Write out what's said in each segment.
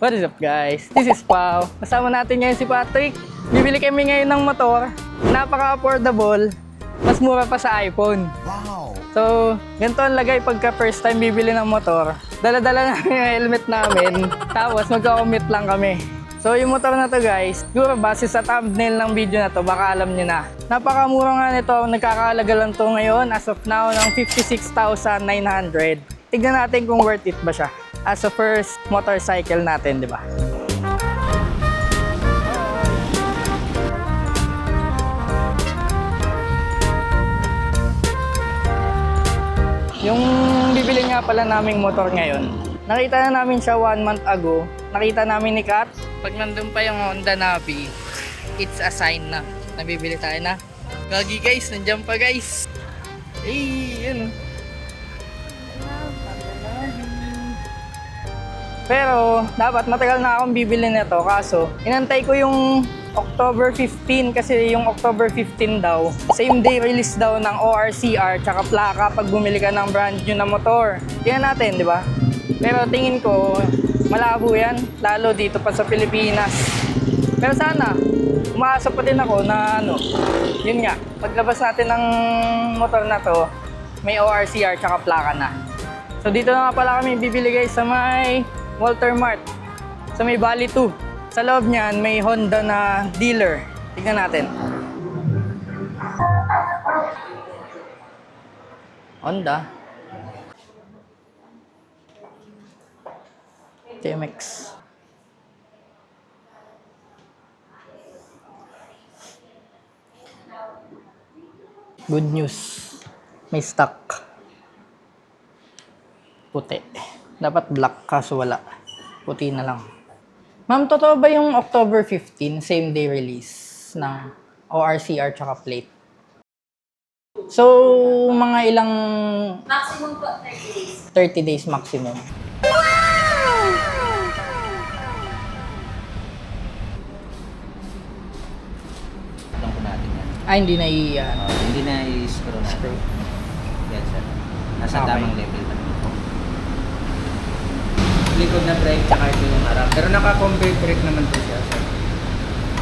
What is up guys? This is Pao. Kasama natin ngayon si Patrick. Bibili kami ngayon ng motor. Napaka-affordable. Mas mura pa sa iPhone. Wow! So, ganito ang lagay pagka first time bibili ng motor. Dala-dala namin yung helmet namin. Tapos magka-commute lang kami. So, yung motor na to guys, siguro base sa thumbnail ng video na to, baka alam nyo na. Napakamura nga nito, nagkakalaga lang to ngayon as of now ng 56,900. Tignan natin kung worth it ba siya. As a first motorcycle natin, di ba? Yung bibili nga pala naming motor ngayon, nakita na namin siya one month ago. Nakita namin ni Kat. Pag nandun pa yung Honda Navi, it's a sign na nabibili tayo na. Gagi guys, nandiyan pa guys. Eh, yun. Pero, dapat matagal na akong bibili nito. Kaso, inantay ko yung October 15 kasi yung October 15 daw, same day release daw ng ORCR tsaka plaka pag bumili ka ng brand new na motor. Tingnan natin, di ba? Pero tingin ko, malabo yan, lalo dito pa sa Pilipinas. Pero sana, umaasa pa din ako na ano, yun nga, paglabas natin ng motor na to, may ORCR tsaka plaka na. So dito na nga pala kami bibili guys sa may Walter Mart. Sa may Bali 2. Sa loob niyan may Honda na dealer. Tignan natin. Honda. TMX. Good news. May stock. Puti. Dapat black kaso wala. Puti na lang. Ma'am, totoo ba yung October 15, same day release ng ORCR tsaka plate? So, mga ilang Maximum po 30 days. 30 days maximum. Lang po natin yan. Ah, hindi na i... ah, Oh, hindi na i-screw natin. screw. Yan sir. Nasa Okay. tamang level. Likod na brake tsaka ito yung harap. Pero naka-convert brake naman po siya sir.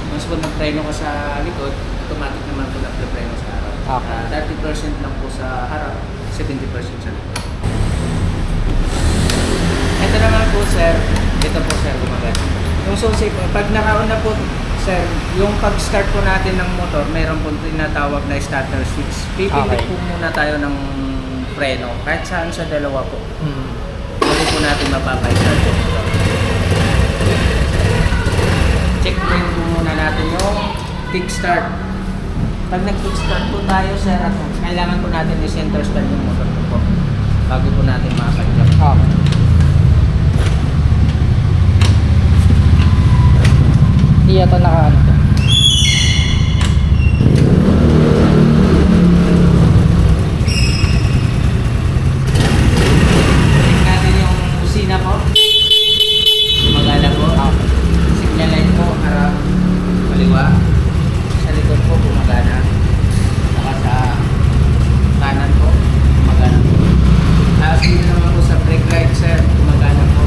Once po nagpreno ka sa likod, automatic naman po nagpreno sa harap. Okay. Ah, 30% lang po sa harap, 70% sa likod. Ito naman po sir, ito po sir gumagana. Yung susi po, pag nakauna po sir, yung pag-start po natin ng motor, mayroon po tinatawag na starter switch. Pipindot Okay. po muna tayo ng preno, kahit saan sa dalawa po. Hmm. Po natin motor. Check po muna natin yung kickstart. Pag nag-kickstart po tayo sir, at kailangan po natin i-center stand yung motor po bago po natin makakadjump. Okay. Hindi yata naka ano to. Check natin yung kusina po. Gumagana po. Signal light po, harap, kaliwa. Sa likod po, gumagana. Saka sa kanan po, gumagana po. Tapos dito naman po sa brake light, sir, gumagana po.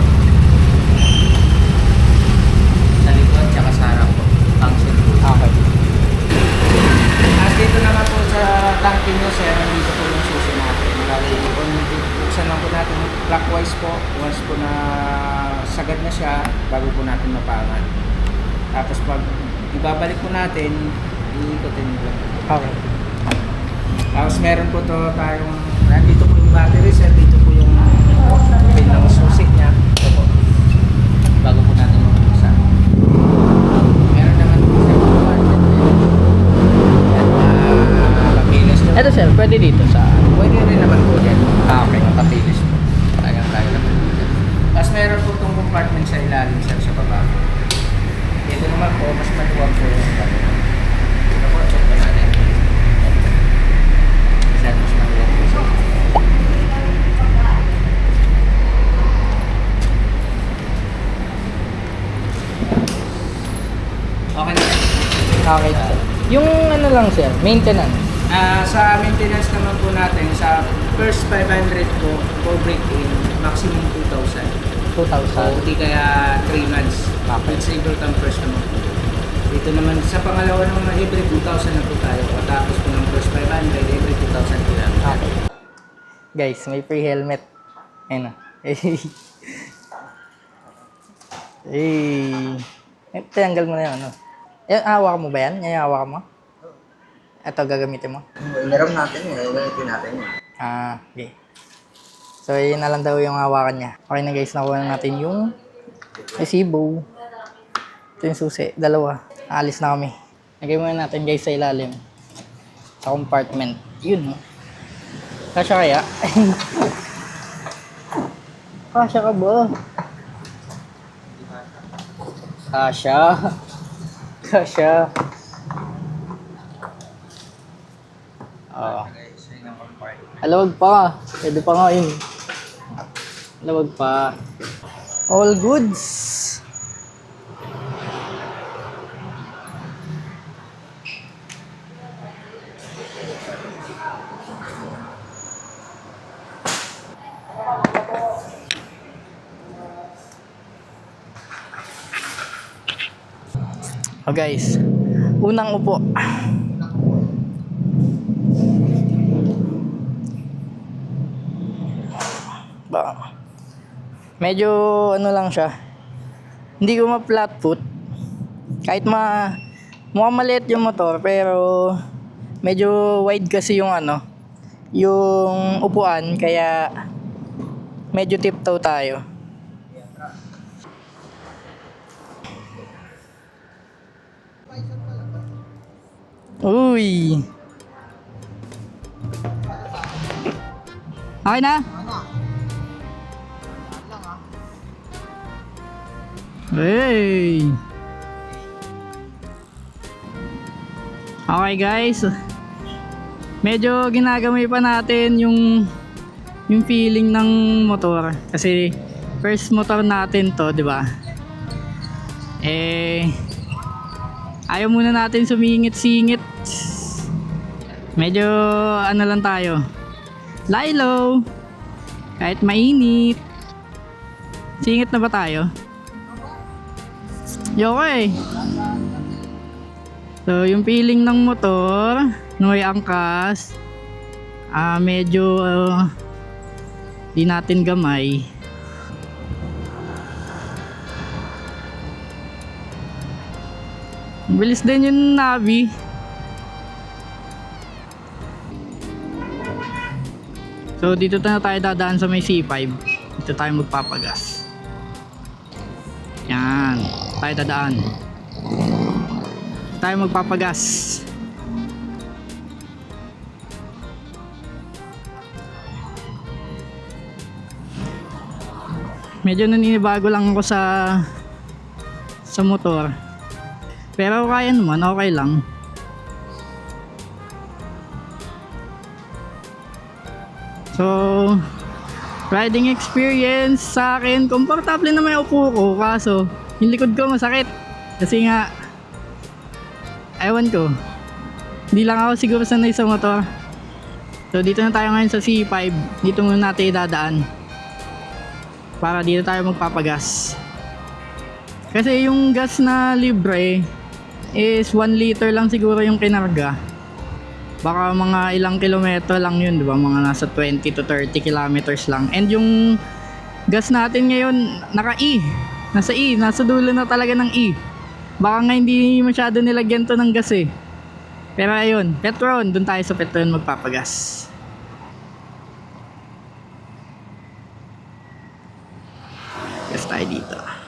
Sa likod, tsaka sa harap po. Function po. Okay. Tapos dito naman po sa tanke nyo, sir, dito po yung susi natin. Bali, kung buksan lang po natin clockwise po, once po na sagad na siya, bago po natin mapangan. Tapos pag ibabalik po natin, iikotin mo lang. Okay. Tapos meron po to tayong, nandito po yung battery, sir, dito po yung pin ng susi niya. Ito po. Bago po natin mabuksan. Meron naman po din. Yan, ah, kapilis nyo. Ito sir, pwede dito sa... Pwede rin naman po yan. Ah, okay. Makapilis po. Kaya kaya naman po. Tapos meron po itong compartment sa ilalim, sir, sa baba. Dito naman po, mas maluwag po yung compartment. Ito po, check po natin. Sir, mas maluwag po siya. Okay na. Okay sir. Yung ano lang sir, maintenance. Ah, sa maintenance naman po natin, sa first 500 po, for break-in, maximum 2,000. So, 2,000. di kaya 3 months. Okay. With saver come first naman po. Dito naman, sa pangalawa naman, every 2,000 na po tayo. Patapos po ng first 500, every 2,000 po lang. Okay. Guys, may free helmet. Ayun na. Hey. Eh, tanggal mo na yun, ano? Yan, hawak mo ba yan? Yung hawak mo? Ito, gagamitin mo? Meron natin yun, gagamitin natin yun. Ah, okay. So, yun na lang daw yung hawakan niya. Okay na guys, nakuha na natin yung resibo. Ito yung susi, dalawa. Alis na kami. Lagay muna natin guys sa ilalim. Sa compartment. Yun, no? Kasya kaya? Kasya ka ba? Kasya. Kasya. Oo. Alawag pa. Pwede pa nga yun. Alawag pa. All goods. Oh guys, unang upo. ba. Medyo ano lang siya. Hindi ko ma-flat foot. Kahit ma mukhang maliit yung motor pero medyo wide kasi yung ano yung upuan kaya medyo tiptoe tayo Uy. Okay na? Hey! Okay guys. Medyo ginagamay pa natin yung yung feeling ng motor kasi first motor natin to, 'di ba? Eh ayaw muna natin sumingit-singit. Medyo ano lang tayo. Lilo. Kahit mainit. Singit na ba tayo? Yoko eh. So, yung feeling ng motor, may angkas, ah medyo ah, di natin gamay. Bilis din yung Navi. So, dito na tayo dadaan sa may C5. Dito tayo magpapagas. Yan. Tayo dadaan. Tayo magpapagas. Medyo naninibago lang ako sa sa motor. Pero kaya naman, okay lang. So, riding experience sa akin, komportable na may upo ko, kaso yung likod ko masakit. Kasi nga, ewan ko, hindi lang ako siguro sanay sa motor. So, dito na tayo ngayon sa C5. Dito muna natin idadaan. Para dito tayo magpapagas. Kasi yung gas na libre is 1 liter lang siguro yung kinarga. Baka mga ilang kilometro lang yun, di ba? Mga nasa 20 to 30 kilometers lang. And yung gas natin ngayon, naka-E. Nasa E, nasa dulo na talaga ng E. Baka nga hindi masyado nilagyan to ng gas eh. Pero ayun, Petron, dun tayo sa Petron magpapagas. Gas tayo dito.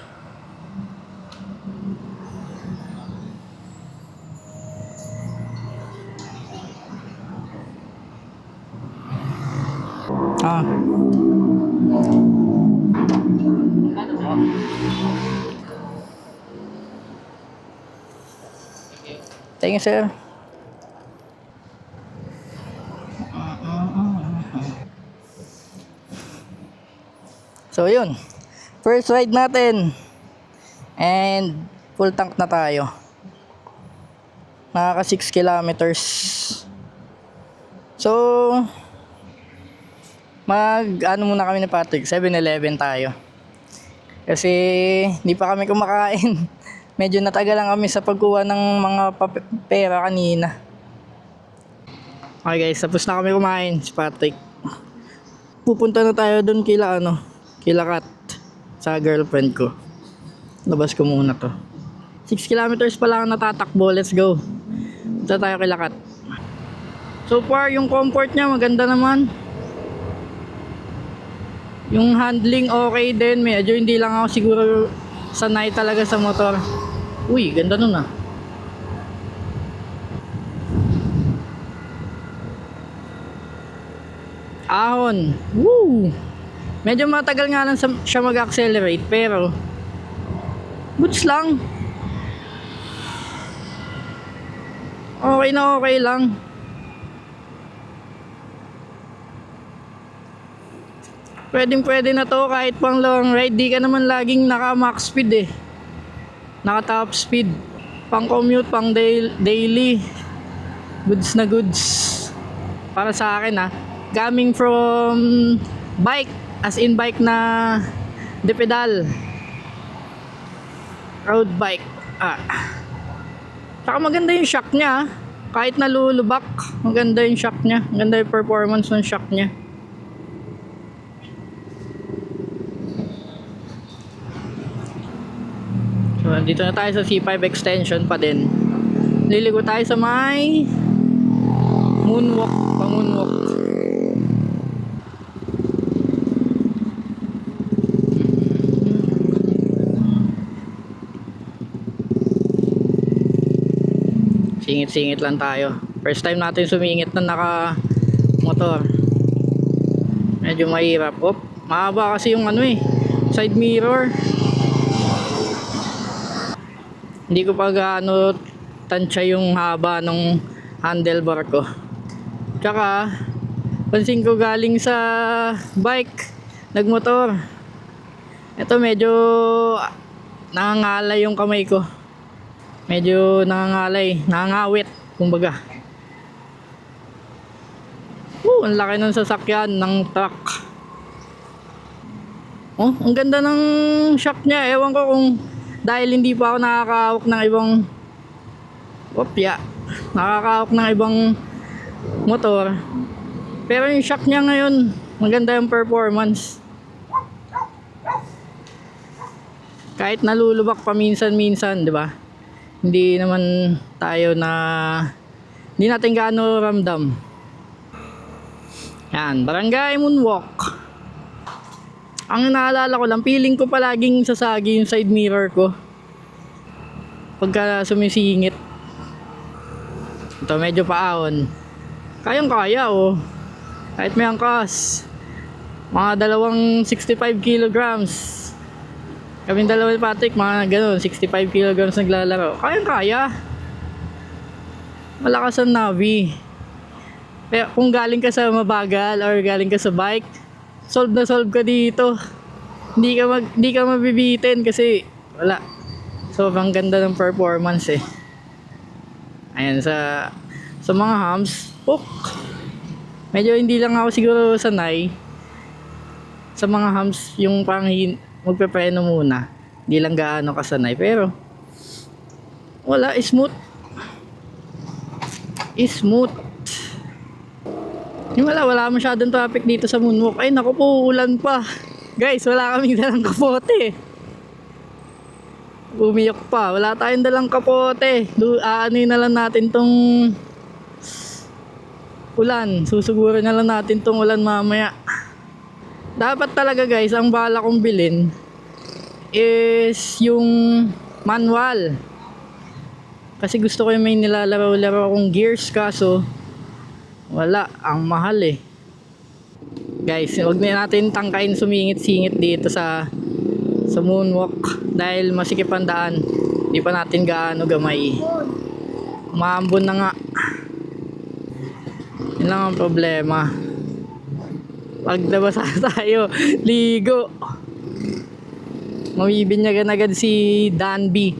Ah. Thank you, sir. So, yun. First ride natin. And full tank na tayo. Nakaka 6 kilometers. So, mag ano muna kami ni Patrick, 7-Eleven tayo. Kasi hindi pa kami kumakain. Medyo natagal lang kami sa pagkuha ng mga pera kanina. Okay guys, tapos na kami kumain si Patrick. Pupunta na tayo doon kila ano, kila Kat sa girlfriend ko. Labas ko muna to. 6 kilometers pa lang natatakbo, let's go. Punta tayo kila Kat. So far, yung comfort niya maganda naman. Yung handling okay din, medyo hindi lang ako siguro sanay talaga sa motor. Uy, ganda nun ah. Ahon. Woo! Medyo matagal nga lang siya mag-accelerate pero goods lang. Okay na okay lang. Pwedeng pwede na to kahit pang long ride. Di ka naman laging naka max speed eh. Naka top speed. Pang commute, pang dail- daily. Goods na goods. Para sa akin ah. Coming from bike. As in bike na de pedal. Road bike. Ah. Saka maganda yung shock niya ah. Kahit nalulubak, maganda yung shock niya. Maganda yung performance ng shock niya. So, dito na tayo sa C5 extension pa din. Liligo tayo sa may moonwalk, pa moonwalk. Singit-singit lang tayo. First time natin sumingit na naka motor. Medyo mahirap. Op, mahaba kasi yung ano eh, side mirror. Hindi ko pa gaano tansya yung haba ng handlebar ko. Tsaka, pansin ko galing sa bike, nagmotor. Ito medyo nangangalay yung kamay ko. Medyo nangangalay, nangangawit, kumbaga. Oh, ang laki ng sasakyan ng truck. Oh, ang ganda ng shock niya. Ewan ko kung dahil hindi pa ako nakakahawak ng ibang opya. Nakakahawak ng ibang motor. Pero yung shock niya ngayon, maganda yung performance. Kahit nalulubak pa minsan-minsan, di ba? Hindi naman tayo na hindi natin gaano ramdam. Yan, Barangay Moonwalk. Ang naalala ko lang, feeling ko palaging sasagi yung side mirror ko. Pagka sumisingit. Ito, medyo paahon. Kayang kaya oh. Kahit may angkas. Mga dalawang 65 kilograms. Kaming dalawa ni Patrick, mga ganun, 65 kilograms naglalaro. Kayang kaya. Malakas ang Navi. Pero kung galing ka sa mabagal or galing ka sa bike, solve na solve ka dito. Hindi ka mag hindi ka mabibitin kasi wala. Sobrang ganda ng performance eh. Ayan sa sa mga hams, hook. Medyo hindi lang ako siguro sanay sa mga hams yung pang hin- magpepreno muna. Hindi lang gaano kasanay pero wala smooth. Smooth. Yung wala, wala masyadong traffic dito sa Moonwalk. Ay, naku po, ulan pa. Guys, wala kaming dalang kapote. Bumiyok pa. Wala tayong dalang kapote. Du aanin na lang natin tong ulan. Susuguro na lang natin tong ulan mamaya. Dapat talaga guys, ang bala kong bilhin is yung manual. Kasi gusto ko yung may nilalaro-laro akong gears kaso wala, ang mahal eh. Guys, wag na natin tangkain sumingit-singit dito sa sa moonwalk dahil masikip ang daan. Hindi pa natin gaano gamay. Maambon na nga. Yun lang ang problema. Pag nabasa tayo, ligo. Mabibinyagan agad si Danby.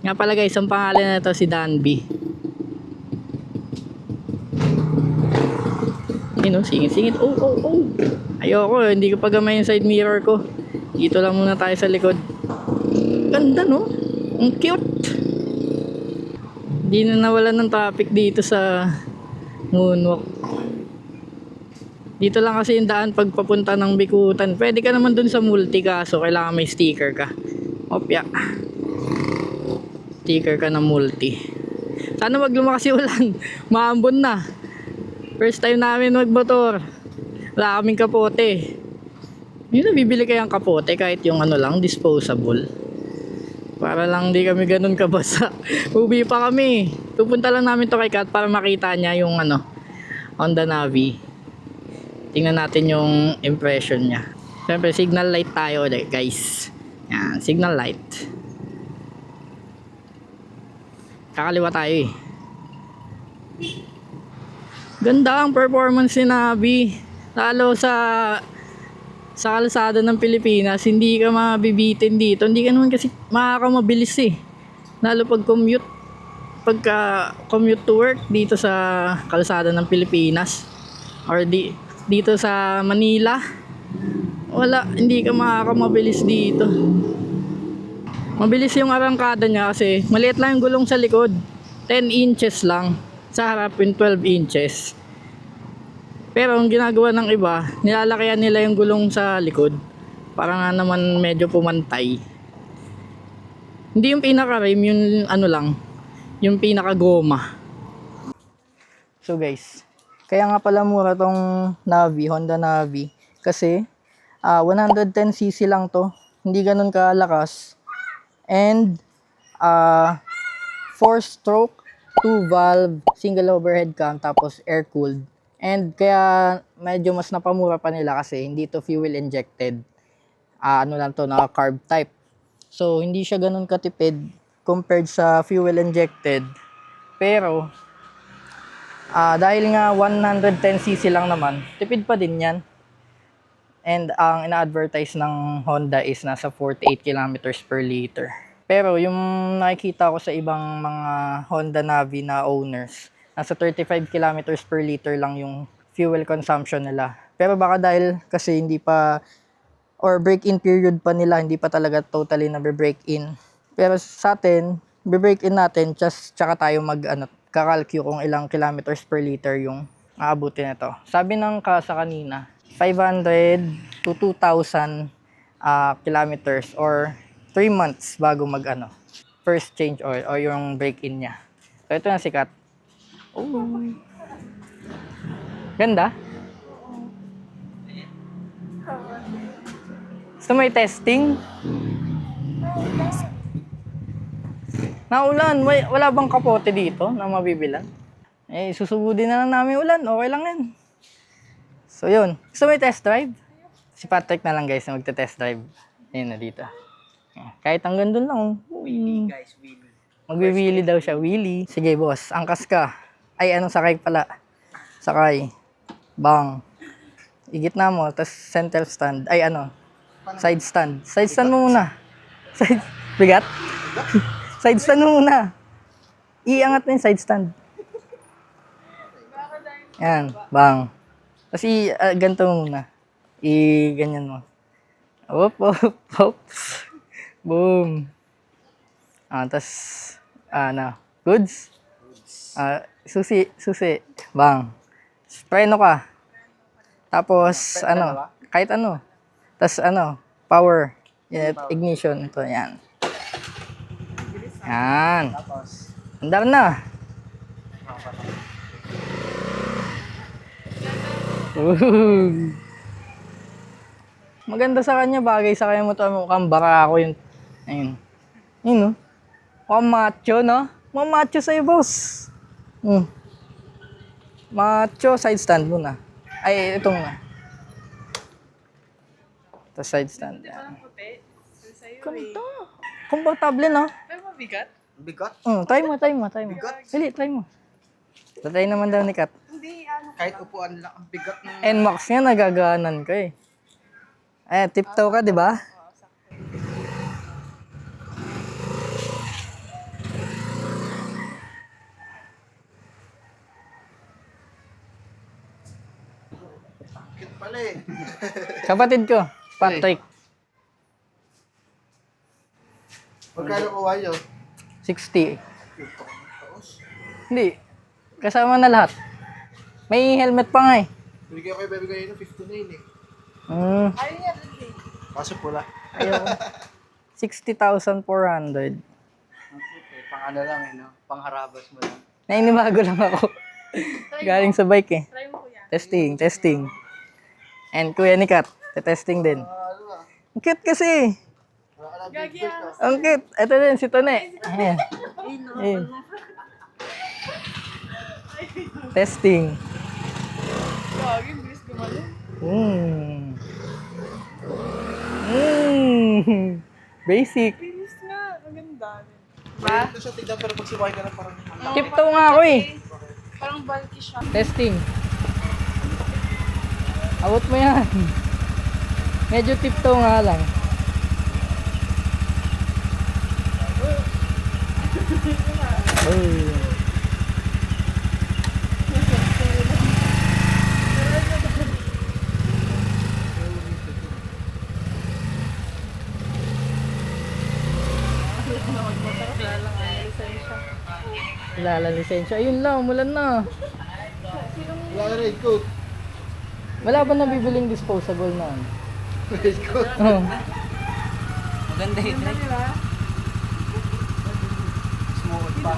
Nga pala guys, ang pangalan na to si Danby. Yun o, singit-singit. Oh, oh, oh. Ayoko, hindi ko pa gamay yung side mirror ko. Dito lang muna tayo sa likod. Ganda no? Ang cute. Hindi na nawalan ng traffic dito sa Moonwalk. Dito lang kasi yung daan pag papunta ng Bikutan. Pwede ka naman dun sa multi kaso kailangan may sticker ka. Opya. Sticker ka ng multi. Sana wag lumakas yung ulan. Maambon na. First time namin magmotor. Wala kaming kapote. Yun na, bibili kayang kapote kahit yung ano lang, disposable. Para lang di kami ganun kabasa. Ubi pa kami. Pupunta lang namin to kay Kat para makita niya yung ano, Honda Navi. Tingnan natin yung impression niya. Siyempre, signal light tayo ulit, guys. Yan, signal light. Kakaliwa tayo eh. Ganda ang performance ni Navi. Lalo sa sa kalsada ng Pilipinas, hindi ka mabibitin dito. Hindi ka naman kasi makakamabilis eh. Lalo pag commute. Pagka commute to work dito sa kalsada ng Pilipinas. Or di, dito sa Manila. Wala, hindi ka makakamabilis dito. Mabilis yung arangkada niya kasi maliit lang yung gulong sa likod. 10 inches lang. Sa harap yung 12 inches. Pero ang ginagawa ng iba, nilalakayan nila yung gulong sa likod. Para nga naman medyo pumantay. Hindi yung pinaka-rim, yung ano lang, yung pinaka-goma. So guys, kaya nga pala mura tong Navi, Honda Navi. Kasi, ah 110cc lang to. Hindi ganun kalakas. And, ah 4-stroke, 2-valve, single overhead cam, tapos air-cooled. And kaya medyo mas napamura pa nila kasi hindi to fuel injected. Ah, ano lang to, na carb type. So, hindi siya ganun katipid compared sa fuel injected. Pero, ah dahil nga 110cc lang naman, tipid pa din yan. And ang ina-advertise ng Honda is nasa 48 kilometers per liter. Pero yung nakikita ko sa ibang mga Honda Navi na owners, nasa 35 kilometers per liter lang yung fuel consumption nila. Pero baka dahil kasi hindi pa or break-in period pa nila, hindi pa talaga totally na break-in. Pero sa atin, break-in natin, just tsaka tayo mag ano, kakalkyo kung ilang kilometers per liter yung aabutin nito. Sabi ng kasa kanina, 500 to 2,000 ah, kilometers or 3 months bago mag ano, first change oil o yung break-in niya. So ito na sikat. Oh. Ganda. Gusto mo i-testing? Naulan, may, wala bang kapote dito na mabibilan? Eh, susugudin na lang namin ulan. Okay lang yan. So, yun. Gusto mo i-test drive? Si Patrick na lang guys na magte-test drive. Ayun na dito. Kahit hanggang doon lang. Willy. Guys, Willy. Magwi-wheelie daw siya. Wheelie. Sige, boss. Angkas ka. Ay, anong sakay pala? Sakay. Bang. Igit na mo. Tapos center stand. Ay, ano? Side stand. Side stand mo muna. Side. Bigat? side stand mo muna. Iangat mo yung side stand. Yan. Bang. Tapos i, ah, ganito mo muna. I, ganyan mo. Hop, hop, hop. Boom. Ah, tas ano, goods? Ah, susi, susi. Bang. Preno ka. Tapos ano, kahit ano. Tas ano, power. Yan, ignition ito, yan. Yan. Tapos, Andar na. Ooh. Maganda sa kanya, bagay sa kanya mo to. Mukhang bara ako yun. Ayun. Yun, no? Mukhang macho, no? Mukhang macho sa'yo, boss. Hmm. Macho, side stand muna. Ay, ito muna. Ito, side stand. Yan. Ganda. Komportable, no? bigat. Hmm, try mo, try mo, try mo. Dali, try mo. Tatay naman daw ni Kat. Kahit upuan lang, ang bigat ng... NMAX nga, nagagaanan ka eh. Eh, tiptoe ka, di ba? Kapatid ko, Patrick. Magkano kuha nyo? 60. Hindi. Kasama na lahat. May helmet pa nga eh. Bigyan ko yung baby kanina, 59 eh. Mm, Kaso pula. ayaw. 60,400. Okay, pang ano lang eh, no? Pang harabas mo lang. Nainibago lang ako. Galing sa bike eh. Try mo kuya. Testing, testing. And Kuya ni Testing din. Ang cute kasi. Gagi ah. Ang cute. Ito din, si Tone. Ayan. Ayan. Testing. Gagi, bilis gumalo. Mm. Mm. Basic. Bilis nga. Ang ganda. Ba? Ito siya tignan pero pag sumakay ka na parang... Tiptoe nga ako eh. Parang bulky siya. Testing. Abot mo yan. Medyo tiptoe nga lang. Wala lang lisensya. Ayun lang, umulan na. Wala ka raincoat. Wala ba nabibiling disposable na? ano? Oh. Maganda yun, Trey. Smooth pa.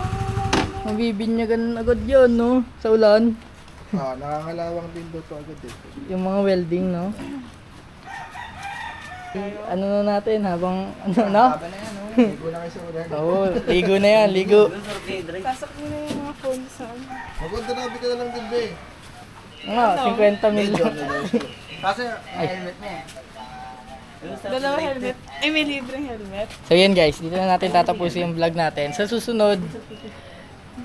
Mabibinyagan agad yun, no? Sa ulan. Ah, nakangalawang din daw to agad eh. Yung mga welding, no? Ano na natin habang, ano na? Haba na yan, no? Ligo na kayo sa ulan. Oo, ligo na yan, ligo. Pasok mo na yung mga phone sa ano. Maganda nabi ka na lang din, be. Nga, 50 mil lang. Kaso, helmet na eh. Dalawa helmet. Ay, may libreng helmet. So yan guys, dito na natin tatapusin yung vlog natin. Sa susunod,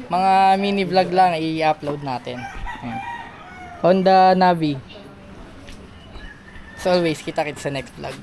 mga mini vlog lang i-upload natin. Ayan. Honda Navi. As always, kita-kits sa next vlog.